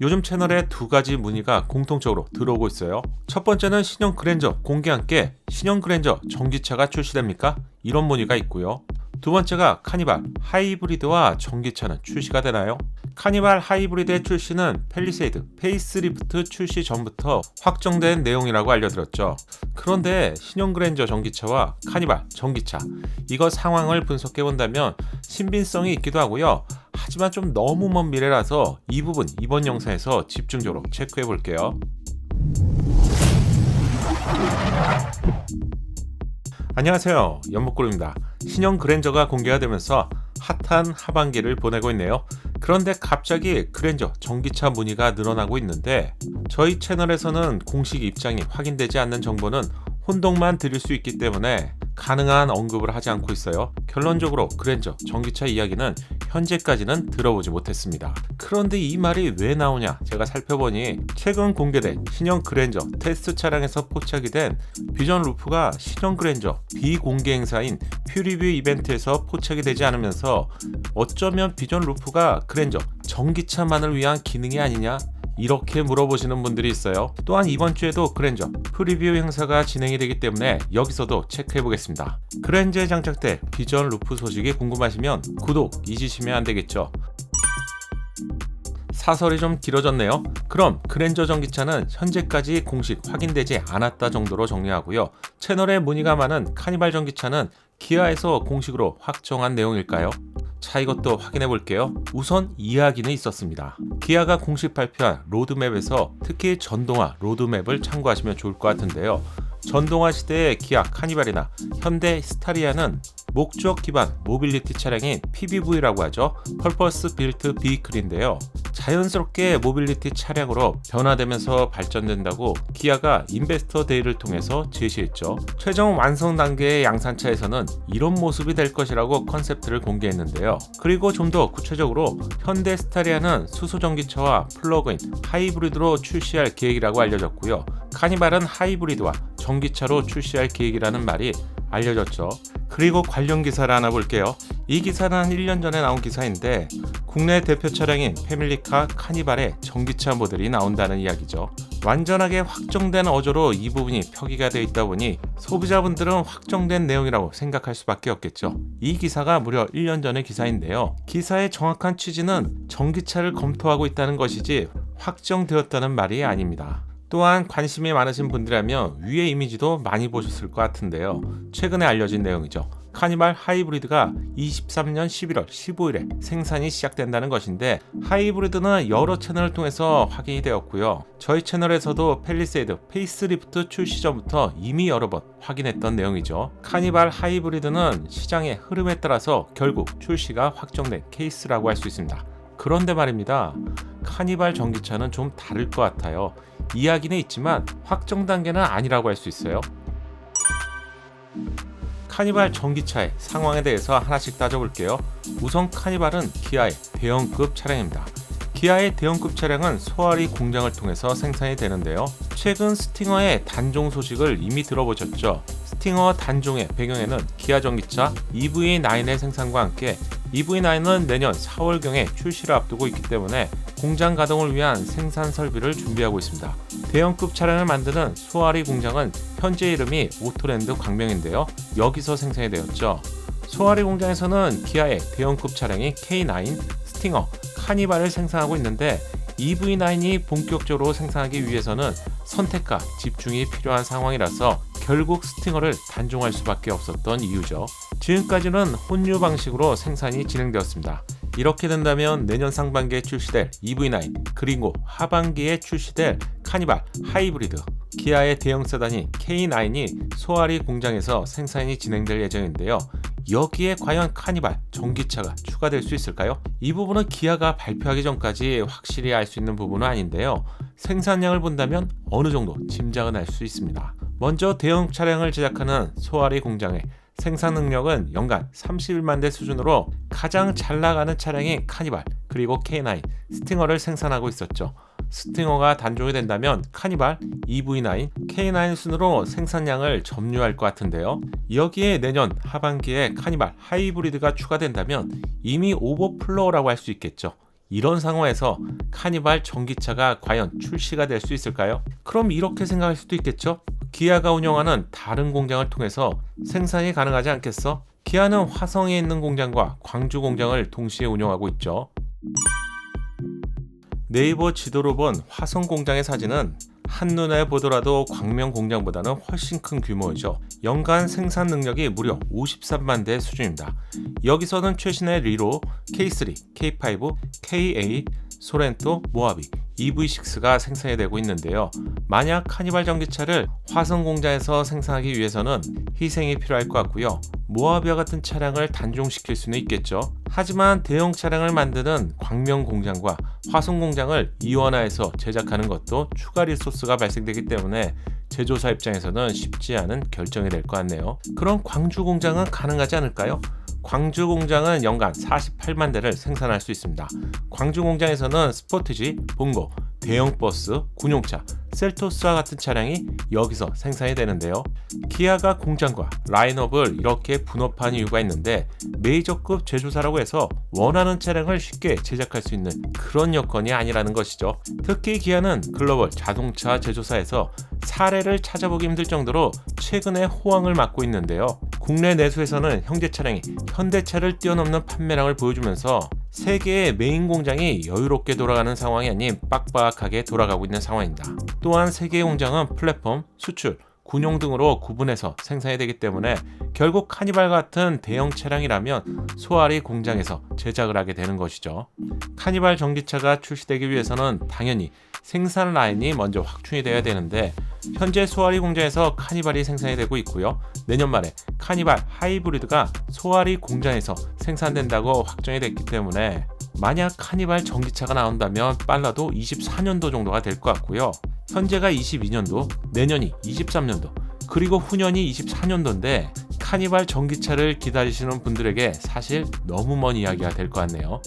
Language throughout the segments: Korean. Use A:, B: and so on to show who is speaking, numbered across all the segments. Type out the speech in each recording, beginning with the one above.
A: 요즘 채널에 두 가지 문의가 공통적으로 들어오고 있어요. 첫 번째는 신형 그랜저 공개 함께 신형 그랜저 전기차가 출시됩니까? 이런 문의가 있고요. 두 번째가 카니발 하이브리드와 전기차는 출시가 되나요? 카니발 하이브리드의 출시는 펠리세이드 페이스리프트 출시 전부터 확정된 내용이라고 알려드렸죠. 그런데 신형 그랜저 전기차와 카니발 전기차 이거 상황을 분석해 본다면 신빙성이 있기도 하고요. 하지만 좀 너무 먼 미래라서 이 부분 이번 영상에서 집중적으로 체크해 볼게요. 안녕하세요. 연목골입니다. 신형 그랜저가 공개가 되면서 핫한 하반기를 보내고 있네요. 그런데 갑자기 그랜저 전기차 문의가 늘어나고 있는데 저희 채널에서는 공식 입장이 확인되지 않는 정보는 혼동만 드릴 수 있기 때문에 가능한 언급을 하지 않고 있어요. 결론적으로 그랜저 전기차 이야기는 현재까지는 들어보지 못했습니다. 그런데 이 말이 왜 나오냐 제가 살펴보니 최근 공개된 신형 그랜저 테스트 차량에서 포착이 된 비전 루프가 신형 그랜저 비공개 행사인 퓨리뷰 이벤트에서 포착이 되지 않으면서 어쩌면 비전 루프가 그랜저 전기차만을 위한 기능이 아니냐 이렇게 물어보시는 분들이 있어요. 또한 이번 주에도 그랜저 프리뷰 행사가 진행이 되기 때문에 여기서도 체크해 보겠습니다. 그랜저에 장착될 비전 루프 소식이 궁금하시면 구독 잊으시면 안 되겠죠. 사설이 좀 길어졌네요. 그럼 그랜저 전기차는 현재까지 공식 확인되지 않았다 정도로 정리하고요. 채널에 문의가 많은 카니발 전기차는 기아에서 공식으로 확정한 내용일까요? 자 이것도 확인해 볼게요. 우선 이야기는 있었습니다. 기아가 공식 발표한 로드맵에서 특히 전동화 로드맵을 참고하시면 좋을 것 같은데요. 전동화 시대의 기아 카니발이나 현대 스타리아는 목적 기반 모빌리티 차량인 PBV라고 하죠. 펄퍼스 빌트 비클인데요. 자연스럽게 모빌리티 차량으로 변화되면서 발전된다고 기아가 인베스터 데이를 통해서 제시했죠. 최종 완성 단계의 양산차에서는 이런 모습이 될 것이라고 컨셉트를 공개했는데요. 그리고 좀 더 구체적으로 현대 스타리아는 수소 전기차와 플러그인 하이브리드로 출시할 계획이라고 알려졌고요. 카니발은 하이브리드와 전기차로 출시할 계획이라는 말이 알려졌죠. 그리고 관련 기사를 하나 볼게요. 이 기사는 한 1년 전에 나온 기사인데 국내 대표 차량인 패밀리카 카니발의 전기차 모델이 나온다는 이야기죠. 완전하게 확정된 어조로 이 부분이 표기가 되어 있다 보니 소비자분들은 확정된 내용이라고 생각할 수밖에 없겠죠. 이 기사가 무려 1년 전의 기사인데요. 기사의 정확한 취지는 전기차를 검토하고 있다는 것이지 확정되었다는 말이 아닙니다. 또한 관심이 많으신 분들이라면 위의 이미지도 많이 보셨을 것 같은데요. 최근에 알려진 내용이죠. 카니발 하이브리드가 23년 11월 15일에 생산이 시작된다는 것인데 하이브리드는 여러 채널을 통해서 확인이 되었고요. 저희 채널에서도 펠리세이드 페이스리프트 출시 전부터 이미 여러 번 확인했던 내용이죠. 카니발 하이브리드는 시장의 흐름에 따라서 결국 출시가 확정된 케이스라고 할 수 있습니다. 그런데 말입니다. 카니발 전기차는 좀 다를 것 같아요. 이야기는 있지만 확정 단계는 아니라고 할 수 있어요. 카니발 전기차의 상황에 대해서 하나씩 따져볼게요. 우선 카니발은 기아의 대형급 차량입니다. 기아의 대형급 차량은 소아리 공장을 통해서 생산이 되는데요. 최근 스팅어의 단종 소식을 이미 들어보셨죠? 스팅어 단종의 배경에는 기아 전기차 EV9의 생산과 함께 EV9은 내년 4월경에 출시를 앞두고 있기 때문에 공장 가동을 위한 생산 설비를 준비하고 있습니다. 대형급 차량을 만드는 소아리 공장은 현재 이름이 오토랜드 광명인데요. 여기서 생산이 되었죠. 소아리 공장에서는 기아의 대형급 차량인 K9, 스팅어, 카니발을 생산하고 있는데 EV9이 본격적으로 생산하기 위해서는 선택과 집중이 필요한 상황이라서 결국 스팅어를 단종할 수밖에 없었던 이유죠. 지금까지는 혼유 방식으로 생산이 진행되었습니다. 이렇게 된다면 내년 상반기에 출시될 EV9 그리고 하반기에 출시될 카니발 하이브리드 기아의 대형 세단인 K9이 소아리 공장에서 생산이 진행될 예정인데요. 여기에 과연 카니발 전기차가 추가될 수 있을까요? 이 부분은 기아가 발표하기 전까지 확실히 알 수 있는 부분은 아닌데요. 생산량을 본다면 어느 정도 짐작은 할 수 있습니다. 먼저 대형 차량을 제작하는 소아리 공장의 생산 능력은 연간 31만 대 수준으로 가장 잘 나가는 차량인 카니발 그리고 K9 스팅어를 생산하고 있었죠. 스팅어가 단종이 된다면 카니발, EV9, K9 순으로 생산량을 점유할 것 같은데요. 여기에 내년 하반기에 카니발 하이브리드가 추가된다면 이미 오버플로어라고 할 수 있겠죠. 이런 상황에서 카니발 전기차가 과연 출시가 될 수 있을까요? 그럼 이렇게 생각할 수도 있겠죠? 기아가 운영하는 다른 공장을 통해서 생산이 가능하지 않겠어? 기아는 화성에 있는 공장과 광주 공장을 동시에 운영하고 있죠. 네이버 지도로 본 화성 공장의 사진은 한눈에 보더라도 광명 공장보다는 훨씬 큰 규모이죠. 연간 생산 능력이 무려 53만 대 수준입니다. 여기서는 최신의 리로, K3, K5, KA, 소렌토, 모하비, EV6가 생산이 되고 있는데요. 만약 카니발 전기차를 화성 공장에서 생산하기 위해서는 희생이 필요할 것 같고요. 모하비와 같은 차량을 단종시킬 수는 있겠죠. 하지만 대형 차량을 만드는 광명 공장과 화성 공장을 이원화해서 제작하는 것도 추가 리소스가 발생되기 때문에 제조사 입장에서는 쉽지 않은 결정이 될 것 같네요. 그럼 광주 공장은 가능하지 않을까요? 광주 공장은 연간 48만 대를 생산할 수 있습니다. 광주 공장에서는 스포티지, 봉고, 대형 버스, 군용차, 셀토스와 같은 차량이 여기서 생산이 되는데요. 기아가 공장과 라인업을 이렇게 분업한 이유가 있는데 메이저급 제조사라고 해서 원하는 차량을 쉽게 제작할 수 있는 그런 여건이 아니라는 것이죠. 특히 기아는 글로벌 자동차 제조사에서 사례를 찾아보기 힘들 정도로 최근에 호황을 맞고 있는데요. 국내 내수에서는 형제 차량이 현대차를 뛰어넘는 판매량을 보여주면서 세계의 메인 공장이 여유롭게 돌아가는 상황이 아닌 빡빡하게 돌아가고 있는 상황입니다. 또한 세계 공장은 플랫폼, 수출, 군용 등으로 구분해서 생산이 되기 때문에 결국 카니발 같은 대형 차량이라면 소아리 공장에서 제작을 하게 되는 것이죠. 카니발 전기차가 출시되기 위해서는 당연히 생산 라인이 먼저 확충이 되어야 되는데 현재 소아리 공장에서 카니발이 생산이 되고 있고요. 내년 말에 카니발 하이브리드가 소아리 공장에서 생산된다고 확정이 됐기 때문에 만약 카니발 전기차가 나온다면 빨라도 24년도 정도가 될 것 같고요. 현재가 22년도, 내년이 23년도, 그리고 후년이 24년도인데 카니발 전기차를 기다리시는 분들에게 사실 너무 먼 이야기가 될 것 같네요.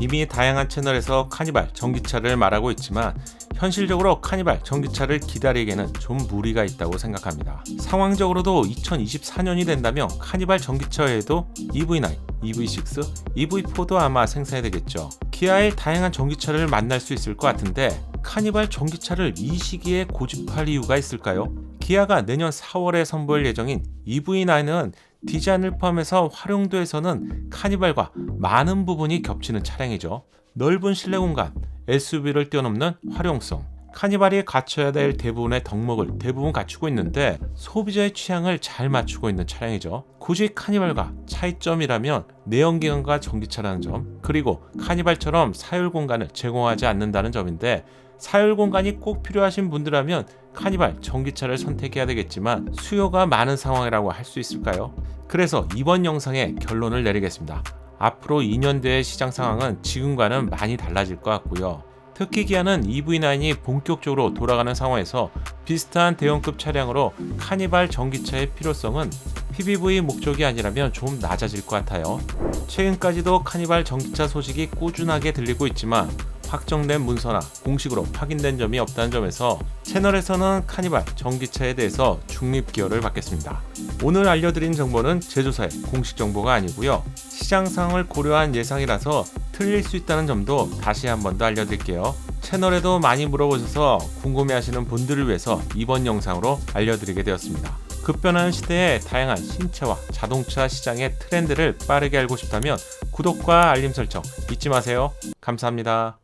A: 이미 다양한 채널에서 카니발 전기차를 말하고 있지만 현실적으로 카니발 전기차를 기다리기에는 좀 무리가 있다고 생각합니다. 상황적으로도 2024년이 된다면 카니발 전기차에도 EV9, EV6, EV4도 아마 생산이 되겠죠. 기아의 다양한 전기차를 만날 수 있을 것 같은데 카니발 전기차를 이 시기에 고집할 이유가 있을까요? 기아가 내년 4월에 선보일 예정인 EV9은 디자인을 포함해서 활용도에서는 카니발과 많은 부분이 겹치는 차량이죠. 넓은 실내 공간, SUV를 뛰어넘는 활용성, 카니발이 갖춰야 될 대부분의 덕목을 대부분 갖추고 있는데 소비자의 취향을 잘 맞추고 있는 차량이죠. 굳이 카니발과 차이점이라면 내연기관과 전기차라는 점, 그리고 카니발처럼 사율 공간을 제공하지 않는다는 점인데 사율 공간이 꼭 필요하신 분들라면 카니발 전기차를 선택해야 되겠지만 수요가 많은 상황이라고 할 수 있을까요? 그래서 이번 영상에 결론을 내리겠습니다. 앞으로 2년 뒤의 시장 상황은 지금과는 많이 달라질 것 같고요. 특히 기아는 EV9이 본격적으로 돌아가는 상황에서 비슷한 대형급 차량으로 카니발 전기차의 필요성은 PBV 목적이 아니라면 좀 낮아질 것 같아요. 최근까지도 카니발 전기차 소식이 꾸준하게 들리고 있지만 확정된 문서나 공식으로 확인된 점이 없다는 점에서 채널에서는 카니발 전기차에 대해서 중립 기여를 받겠습니다. 오늘 알려드린 정보는 제조사의 공식 정보가 아니고요. 시장 상황을 고려한 예상이라서 틀릴 수 있다는 점도 다시 한 번 더 알려드릴게요. 채널에도 많이 물어보셔서 궁금해하시는 분들을 위해서 이번 영상으로 알려드리게 되었습니다. 급변하는 시대에 다양한 신차와 자동차 시장의 트렌드를 빠르게 알고 싶다면 구독과 알림 설정 잊지 마세요. 감사합니다.